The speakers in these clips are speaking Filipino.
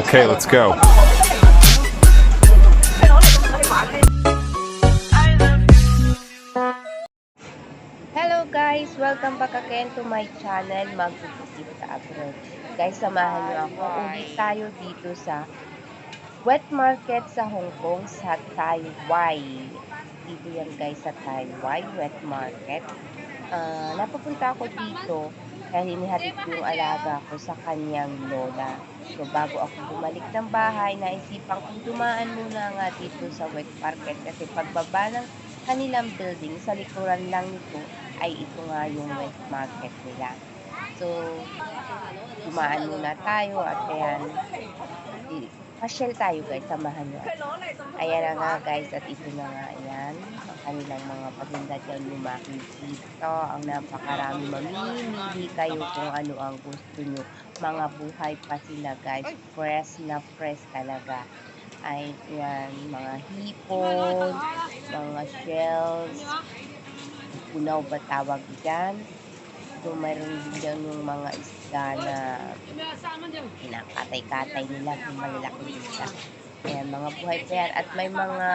Okay, let's go. Hello guys! Welcome back again to my channel, Magpipisip sa Abroad. Guys, samahan niyo ako. Uwi tayo dito sa wet market sa Hong Kong sa Taiwai. Dito yan guys sa Taiwai, wet market. Ah, napapunta ako dito dahil inihatid ko yung alaga ko sa kanyang lola. So, bago ako bumalik ng bahay, naisipan kong dumaan muna nga dito sa wet market kasi pagbaba ng kanilang building, sa likuran lang nito, ay ito nga yung wet market nila. So, dumaan muna tayo at ayan, pasyal tayo guys, samahan nyo. Ayan na nga guys, at ito na nga ayan, kanilang mga patinda dyan yung makikita, ang napakarami mamimili kayo kung ano ang gusto nyo. Mga buhay pa sila guys, fresh na fresh talaga. Ay, yan, mga hipon, mga shells, punaw ba tawag dyan? So, mayroon din dyan yung mga isda na kinakatay-katay nila yung malalaking isda. Ayan, mga buhay pa yan. At may mga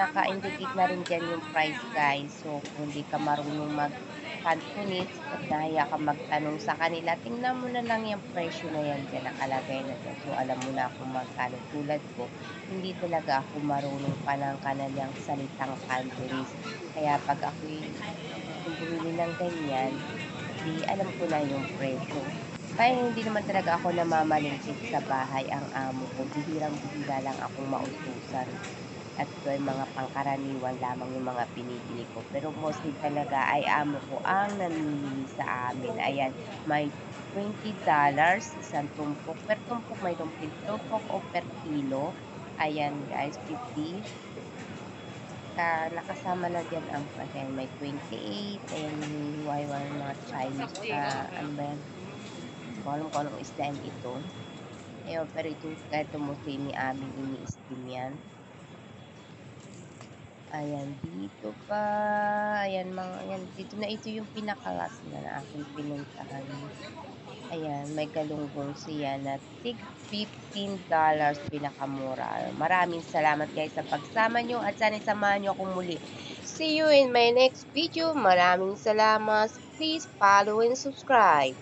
naka-indicate na rin dyan yung price, guys. So, kung hindi ka marunong mag-Cantonese at nahiya ka magtanong sa kanila, tingnan mo na lang yung presyo na yan dyan, nakalagay na dyan. So, alam mo na kung magkano. Tulad ko, hindi talaga ako marunong pa ng kanilang salitang Cantonese. Kaya pag ako'y bumili ng ganyan, di alam ko na yung presyo. Kaya hindi naman talaga ako namamalingkit sa bahay ang amo ko. Bihirang-bihira lang akong mautusan. At ito mga pangkaraniwan lamang yung mga pinipili ko. Pero mostly talaga ay amo ko ang namimili sa amin. Ayan, may $20, isang tumpok. Per tumpok may tumpok, tumpok o per kilo. Ayan guys, 50 ka nakasama na dyan ang ayan, may 28 ayan yung mga Chinese na ano ba yan kung alam ko anong isda ito. Ayun pero ito ito mostly ni aming ini-steam yan. Ayan dito pa. Ayan mga ayan dito na ito yung pinakalas na na aking pinuntahan. Ayan may galunggong siya na tig $15 pinakamura. Maraming salamat guys sa pagsama nyo at sana samahan nyo akong muli. See you in my next video. Maraming salamat. Please follow and subscribe